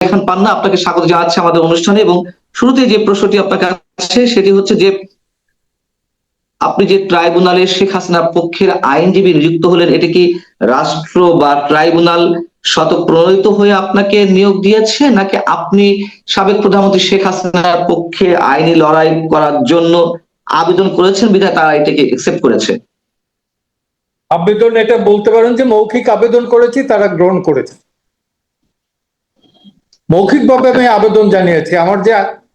খান পান্না আপনাকে স্বাগত জানাচ্ছি আমাদের অনুষ্ঠানে এবং শুরুতে যে প্রশ্নটি আপনার কাছে সেটি হচ্ছে যে আপনি যে ট্রাইব্যুনালে শেখ হাসিনার পক্ষের আইনজীবী নিযুক্ত হলেন, এটি কি রাষ্ট্র বা ট্রাইব্যুনাল শতপ্রণোদিত হয়ে আপনাকে নিয়োগ দিয়েছে, নাকি আপনি সাবেক প্রধানমন্ত্রী শেখ হাসিনার পক্ষে আইনি লড়াই করার জন্য আবেদন করেছেন? বিধায় তারা এটাকে একসেপ্ট করেছে। আবেদন এটা বলতে পারেন যে মৌখিক আবেদন করেছি, তারা গ্রহণ করেছে। মৌখিকভাবে আমি আবেদন জানিয়েছি আমার যে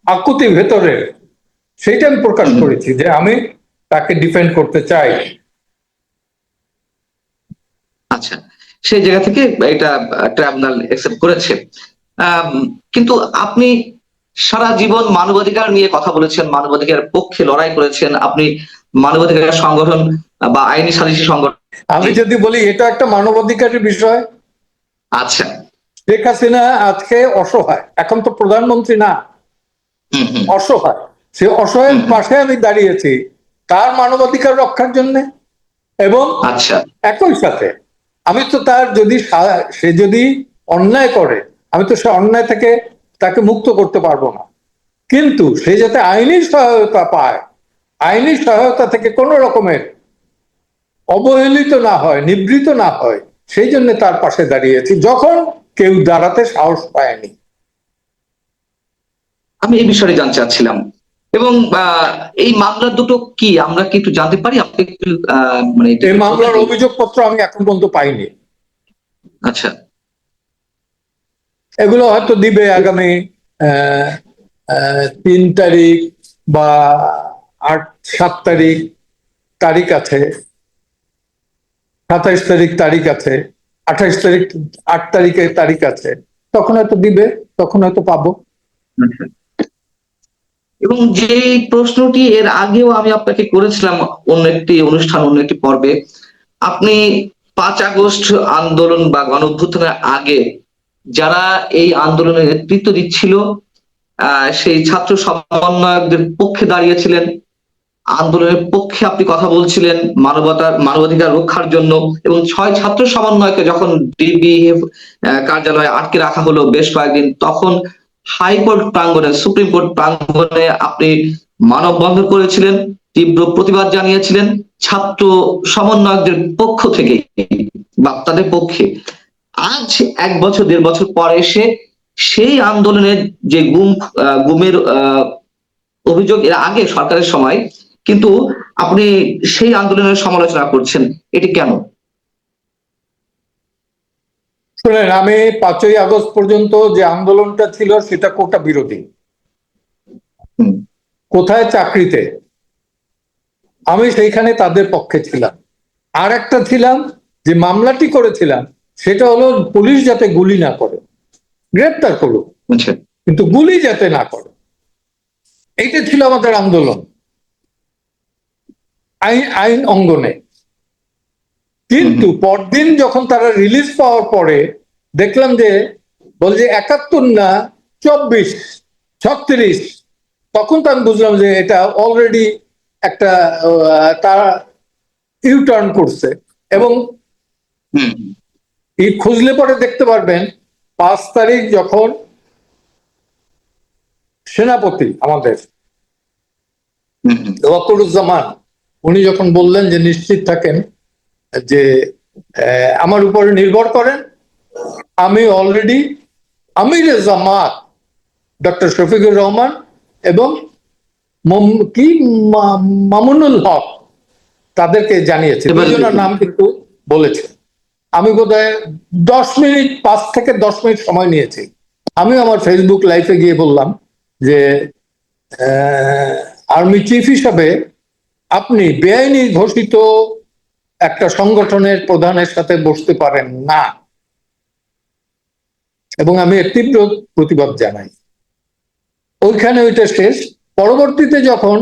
আকুতি ভেতরের সেইটা আমি প্রকাশ করেছি যে আমি তাকে ডিফেন্ড করতে চাই। আচ্ছা সেই জায়গা থেকে এটা ট্রাইব্যুনাল একসেপ্ট করেছে। কিন্তু আপনি সারা জীবন মানবাধিকার নিয়ে কথা বলেছেন মানবাধিকার পক্ষে লড়াই করেছেন আপনি মানবাধিকার সংগঠন বা আইনি সালিসি সংগঠন আমি যদি বলি এটা একটা মানবাধিকারের বিষয়। আচ্ছা। শেখ হাসিনা আজকে অসহায়। এখন তো প্রধানমন্ত্রী না। অসহায়। সে অসহায়ের পাশে আমি দাঁড়িয়েছি। তার মানবাধিকার রক্ষার জন্য এবং আচ্ছা। একই সাথে আমি তো তার যদি সে যদি অন্যায় করে আমি তো সে অন্যায় থেকে তাকে মুক্ত করতে পারব না। কিন্তু সে যাতে আইনি সহায়তা পায় আইনি সহায়তা থেকে কোনো রকমের অবহেলিত না হয় নিবৃত না হয় সেই জন্য তার পাশে দাঁড়িয়েছি। যখন কেউ দাঁড়াতে সাহস পায়নি। আমি এই বিষয়ে জানতে চাচ্ছিলাম। এবং এই মামলা দুটো কি? আমরা কি একটু জানতে পারি? আপনি একটু মানে এই মামলার অভিযোগপত্র আমি এখন পর্যন্ত পাইনি। আচ্ছা। এগুলো হয়তো দিবে আগামী আহ, আহ, তিন তারিখ বা আট সাত তারিখ তারিখ আছে। সাতাইশ তারিখ তারিখ আছে। আঠাইশ তারিখ, আট তারিখে তারিখ আছে। তখন হয়তো দিবে, তখন হয়তো পাবো। এবং যে প্রশ্নটি এর আগেও আমি আপনাকে করেছিলাম অন্য একটি অনুষ্ঠান, অন্য একটি পর্বে, আপনি পাঁচ আগস্ট আন্দোলন বা গণঅভ্যুত্থানের আগে যারা এই আন্দোলনের নেতৃত্ব দিচ্ছিল সেই ছাত্র সমন্বয়কদের পক্ষে দাঁড়িয়েছিলেন। আন্দোলনের পক্ষে আপনি কথা বলছিলেন মানবতার মানবাধিকার রক্ষার জন্য এবং ছয় ছাত্র সমন্বয়কে যখন ডিবিএফ কার্যালয়ে আটকে রাখা হলো বেশ কয়েকদিন, তখন হাইকোর্ট প্রাঙ্গণে, সুপ্রিম কোর্ট প্রাঙ্গণে আপনি মানববন্ধন করেছিলেন, তীব্র প্রতিবাদ জানিয়েছিলেন ছাত্র সমন্বয়কদের পক্ষ থেকে বা তাদের পক্ষে। আজ এক বছর, দেড় বছর পর এসে সেই আন্দোলনের যে গুম গুমের অভিযোগ এর আগে সরকারের সময় কিন্তু আপনি সেই আন্দোলনের সমালোচনা করছেন এটি কেন? শুনেন আমি পাঁচই আগস্ট পর্যন্ত যে আন্দোলনটা ছিল সেটা কোটা বিরোধী। কোথায় চাকরিতে? আমি সেইখানে তাদের পক্ষে ছিলাম। আর একটা ছিলাম যে মামলাটি করেছিলাম সেটা হলো পুলিশ যাতে গুলি না করে গ্রেপ্তার করুক। আচ্ছা। কিন্তু গুলি যাতে না করে এইটা ছিল আমাদের আন্দোলন। আইন আইন অঙ্গনে। কিন্তু পরদিন যখন তারা রিলিজ পাওয়ার পরে দেখলাম যে বলে যে একাত্তর না চব্বিশ ছত্রিশ তখন তো আমি বুঝলাম যে এটা অলরেডি একটা তারা ইউটার্ন করছে। এবং এই খুঁজলে পরে দেখতে পারবেন পাঁচ তারিখ যখন সেনাপতি আমাদের ওয়াকুরুজ্জামান উনি যখন বললেন যে নিশ্চিত থাকেন যে আমার উপরে নির্ভর করেন আমি অলরেডি আমির জামাত ডক্টর শফিকুর রহমান এবং কি মামুনুল হক তাদেরকে জানিয়েছে দুজনের নাম কিন্তু বলেছে আমি বোধহয় দশ মিনিট পাঁচ থেকে দশ মিনিট সময় নিয়েছি। আমি আমার ফেসবুক লাইফে গিয়ে বললাম যে আর্মি চিফ হিসাবে আপনি বেআইনি ঘোষিত একটা সংগঠনের প্রধানের সাথে বসতে পারেন না। এবং আমি এর তীব্র প্রতিবাদ জানাই। ওইখানে ওইটা শেষ। পরবর্তীতে যখন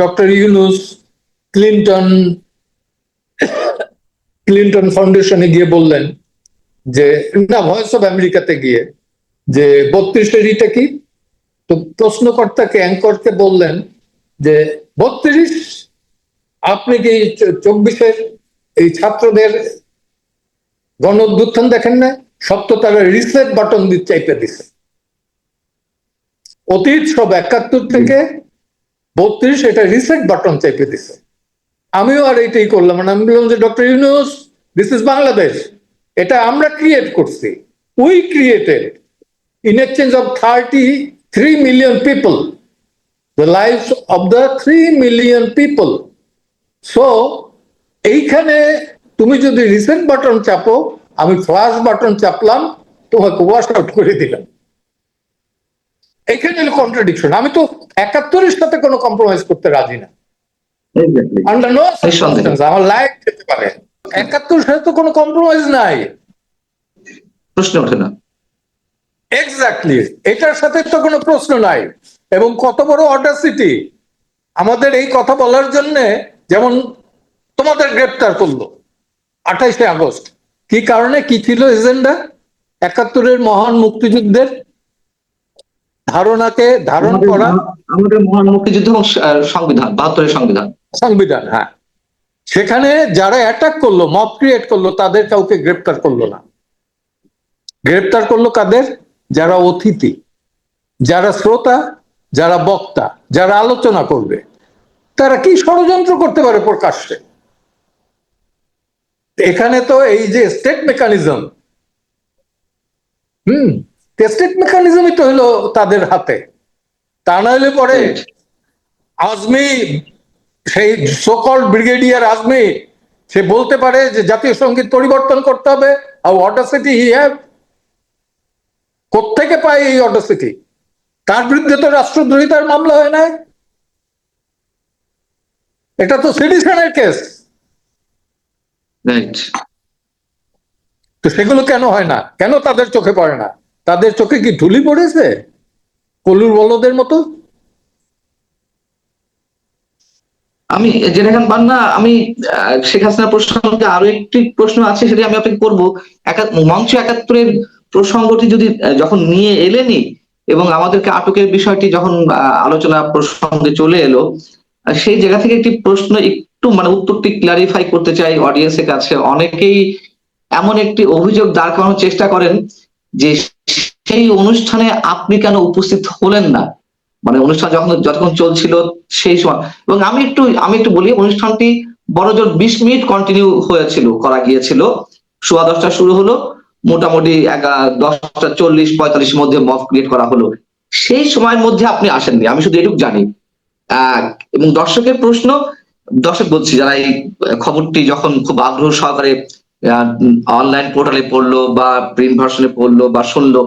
ডক্টর ইউনুস ক্লিন্টন ক্লিন্টন ফাউন্ডেশনে গিয়ে বললেন যে, না, ভয়েস অফ আমেরিকাতে গিয়ে, যে বত্রিশের ইটা কি? তো প্রশ্নকর্তাকে, অ্যাঙ্করকে বললেন যে বত্রিশ, আপনি কি চব্বিশের এই ছাত্রদের গণ অভ্যুত্থান দেখেন না তো তারা রিসেট বাটন দিয়ে চাইপে দিছে। অতীত সব একাত্তর থেকে বত্রিশ, এটা রিসেট বাটন চেপে দিছে। আমিও আর এটাই করলাম। মানে আমি বললাম যে doctor Yunus this is Bangladesh এটা আমরা ক্রিয়েট করছি। We created in exchange of thirty three million people the life of the three million people so এইখানে তুমি যদি রিসেন্ট বাটন চাপো আমি ফ্লাশ বাটন চাপলাম তোমাকে ওয়াশ আউট করে দিলাম। এখানে কন্ট্রাডিকশন আমি তো একাত্তরের সাথে কোনো কম্প্রোমাইজ করতে রাজি না। Exactly. Under no. আমার লাইফ যেতে পারে। একাত্তর সাথে তো কোনো কম্প্রোমাইজ নাই। প্রশ্ন ওঠে না। এক্স্যাক্টলি এটার সাথে তো কোনো প্রশ্ন নাই। এবং কত বড় অডাসিটি আমাদের এই কথা বলার জন্য যেমন তোমাদের গ্রেপ্তার করল আঠাইশে আগস্ট। কি কারণে? কি ছিল এজেন্ডা একাত্তরের মহান মুক্তিযুদ্ধের ধারণাকে ধারণ করা। আমাদের মহান মুক্তিযুদ্ধ সংবিধান বাহাত্তরের সংবিধান। সংবিধান হ্যাঁ। সেখানে যারা অ্যাটাক করল মব ক্রিয়েট করল তাদের কাউকে গ্রেপ্তার করল না। গ্রেপ্তার করল কাদের? যারা অতিথি যারা শ্রোতা যারা বক্তা, যারা আলোচনা করবে, তারা কি ষড়যন্ত্র করতে পারে প্রকাশ্যে? এখানে তো এই যে স্টেট মেকানিজম হুম স্টেট মেকানিজমই তো হলো তাদের হাতে। তা নাহলে পরে আজমি, সেই সকল ব্রিগেডিয়ার আজমি, সে বলতে পারে যে জাতীয় সংগীত পরিবর্তন করতে হবে, আর অডাসিটি হি হ্যাভ কোথেকে পায় এই অডাসিটি তার বিরুদ্ধে তো রাষ্ট্রদ্রোহিতার মামলা হয় নাই। এটা তো সিটিজেনের কেস। তো সেগুলো কেন হয় না? কেন তাদের চোখে পড়ে না? তাদের চোখে কি ঢুলি পড়েছে? কলুর বলদের মতো? আমি জেনে খান পান্না আমি শেখ হাসিনা প্রসঙ্গে আরও একটি প্রশ্ন আছে সেটা আমি আপনাকে করব। মঞ্চ একাত্তরের প্রসঙ্গটি যদি যখন নিয়ে এলেনি এবং আমাদেরকে আটকের বিষয়টি যখন আলোচনা প্রসঙ্গে চলে এলো সেই জায়গা থেকে একটি প্রশ্ন একটু মানে উত্তরটি ক্লারিফাই করতে চাই অডিয়েন্সের কাছে। অনেকেই এমন একটি অভিযোগ দাঁড় করানোর চেষ্টা করেন যে সেই অনুষ্ঠানে আপনি কেন উপস্থিত হলেন না? মানে অনুষ্ঠান যখন, যতক্ষণ চলছিল সেই সময়। এবং আমি একটু আমি একটু বলি, অনুষ্ঠানটি বড়জোর বিশ মিনিট কন্টিনিউ হয়েছিল, করা গিয়েছিল। সোয়া দশটা শুরু হলো। মোটামুটি দশটা চল্লিশ পঁয়তাল্লিশ মধ্যে মফ ক্রিয়েট করা হলো। সেই সময়ের মধ্যে আপনি আসেননি, আমি শুধু এটুকু জানি। এবং দর্শকের প্রশ্ন, দর্শক বলছি, যারা এই খবরটি যখন খুব আগ্রহ সহকারে অনলাইন পোর্টালে পড়ল বা প্রিন্ট ভার্সনে পড়ল বা শুনলো,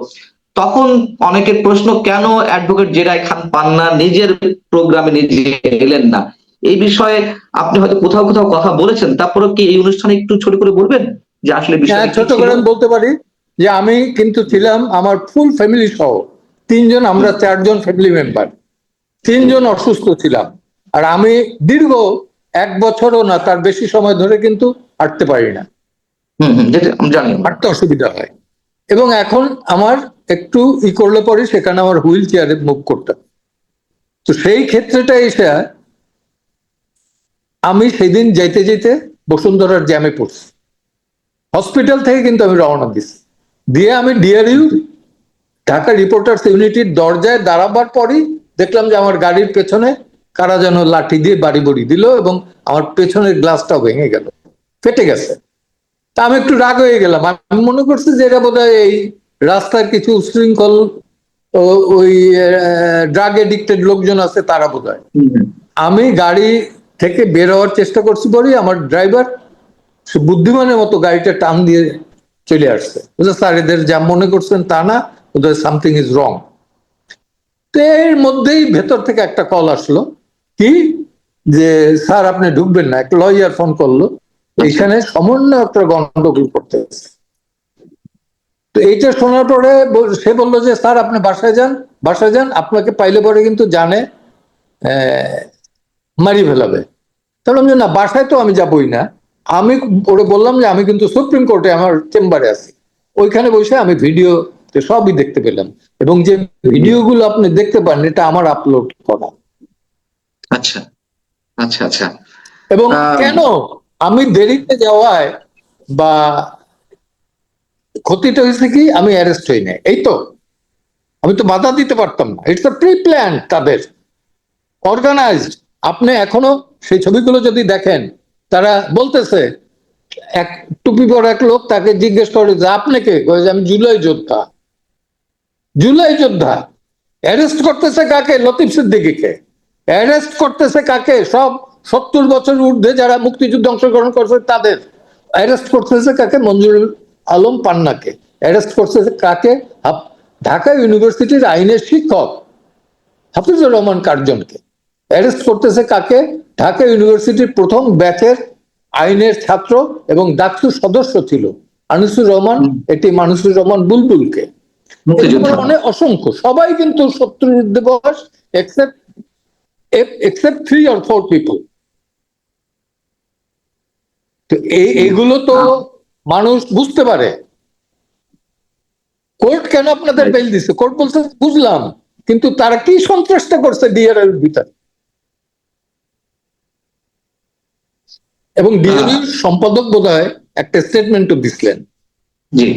তখন অনেকের প্রশ্ন, কেন অ্যাডভোকেট জেরাই খান পান্না নিজের প্রোগ্রামে নিজে এলেন না? এই বিষয়ে আপনি হয়তো কোথাও কোথাও কথা বলেছেন তারপরে কি এই অনুষ্ঠানে একটু ছোট করে বলবেন? যে আসলে হ্যাঁ বিষয়টা ছোট করে বলতে পারি যে আমি কিন্তু ছিলাম আমার ফুল ফ্যামিলি সহ তিনজন আমরা চারজন ফ্যামিলি মেম্বার তিনজন অসুস্থ ছিলাম। আর আমি দীর্ঘ এক বছরও না তার বেশি সময় ধরে কিন্তু হাঁটতে পারি না। জানি। হাঁটতে অসুবিধা হয়। এবং এখন আমার একটু ই করলে পরে সেখানে আমার হুইল চেয়ারে মুভ করতে তো সেই ক্ষেত্রেটা এসে আমি সেদিন যাইতে যেতে বসুন্ধরার জ্যামে পড়ছি। হসপিটাল থেকে কিন্তু আমি রওনা দিছি। দিয়ে আমি ডিআরইউ ঢাকা রিপোর্টার্স ইউনিটির দরজায় দাঁড়াবার পরই দেখলাম যে আমার গাড়ির পেছনে কারা যেন লাঠি দিয়ে বাড়ি বড়ি দিল এবং আমার পেছনের গ্লাসটাও ভেঙে গেল ফেটে গেছে। তা আমি একটু রাগ হয়ে গেলাম। আমি মনে করছি যে এটা বোধহয় এই রাস্তার কিছু উশৃঙ্খল ওই ড্রাগ এডিক্টেড লোকজন আছে তারা বোধহয়। আমি গাড়ি থেকে বের হওয়ার চেষ্টা করছি বলেই আমার ড্রাইভার সে বুদ্ধিমানের মতো গাড়িটা টান দিয়ে চলে আসছে। বুঝলে স্যার এদের যা মনে করছেন তা না, ওদের সামথিং ইজ রং তো এর মধ্যেই ভেতর থেকে একটা কল আসলো, কি? যে স্যার আপনি ঢুকবেন না। একটা লয়ার ফোন করল। এখানে সমন্বয় একটা গন্ডগোল করতেছে। তো এইটা শোনার পরে সে বলল যে স্যার আপনি বাসায় যান বাসায় যান, আপনাকে পাইলে পরে কিন্তু জানে মারি ফেলাবে। তাহলে আমি না, বাসায় তো আমি যাবই না। আমি ওরে বললাম যে আমি কিন্তু সুপ্রিম কোর্টে আমার চেম্বারে আছি। ওইখানে বসে আমি ভিডিও সবই দেখতে পেলাম। এবং যে ভিডিওগুলো আপনি দেখতে পান এটা আমার আপলোড করা। আচ্ছা আচ্ছা আচ্ছা। এবং কেন আমি দেরিতে যাওয়ায় বা ক্ষতিটা হয়েছে কি আমি অ্যারেস্ট হই নাই। এই তো। আমি তো বাধা দিতে পারতাম না। ইটস আ প্রি প্ল্যান তাদের। অর্গানাইজড আপনি এখনও সেই ছবিগুলো যদি দেখেন তারা বলতেছে, এক টুপি পর এক লোক তাকে জিজ্ঞেস করে, যে আপনি কে? কয় যে, আমি জুলাই যোদ্ধা। জুলাই যোদ্ধা। অ্যারেস্ট করতেছে কাকে? লতিফ সিদ্দিকীকে। অ্যারেস্ট করতেছে কাকে? সব সত্তর বছর ঊর্ধ্বে যারা মুক্তিযুদ্ধে অংশগ্রহণ করছে তাদের। অ্যারেস্ট করতেছে কাকে? মঞ্জুরুল আলম পান্নাকে। অ্যারেস্ট করতেছে কাকে? ঢাকা ইউনিভার্সিটির আইনের শিক্ষক হাফিজুর রহমান কার্জনকে। অ্যারেস্ট করতেছে কাকে? ঢাকা ইউনিভার্সিটির প্রথম ব্যাচের আইনের ছাত্র এবং ডাকসু সদস্য ছিল আনিসুর রহমান এটি মানুষুর রহমান বুলবুলকে। অনেক অসংখ্য। সবাই কিন্তু শত্রুর ঊর্ধ্বে বয়স except except three or four people তো এই এগুলো তো মানুষ বুঝতে পারে। কোর্ট কেন আপনাদের বেল দিছে? কোর্ট বলছে বুঝলাম। কিন্তু তারা কি সন্ত্রাসটা করছে ডিআর এর ভিতরে? এবং বিজেপির সম্পাদক বোধহয় একটা স্টেটমেন্টও দিছিলেন। জি।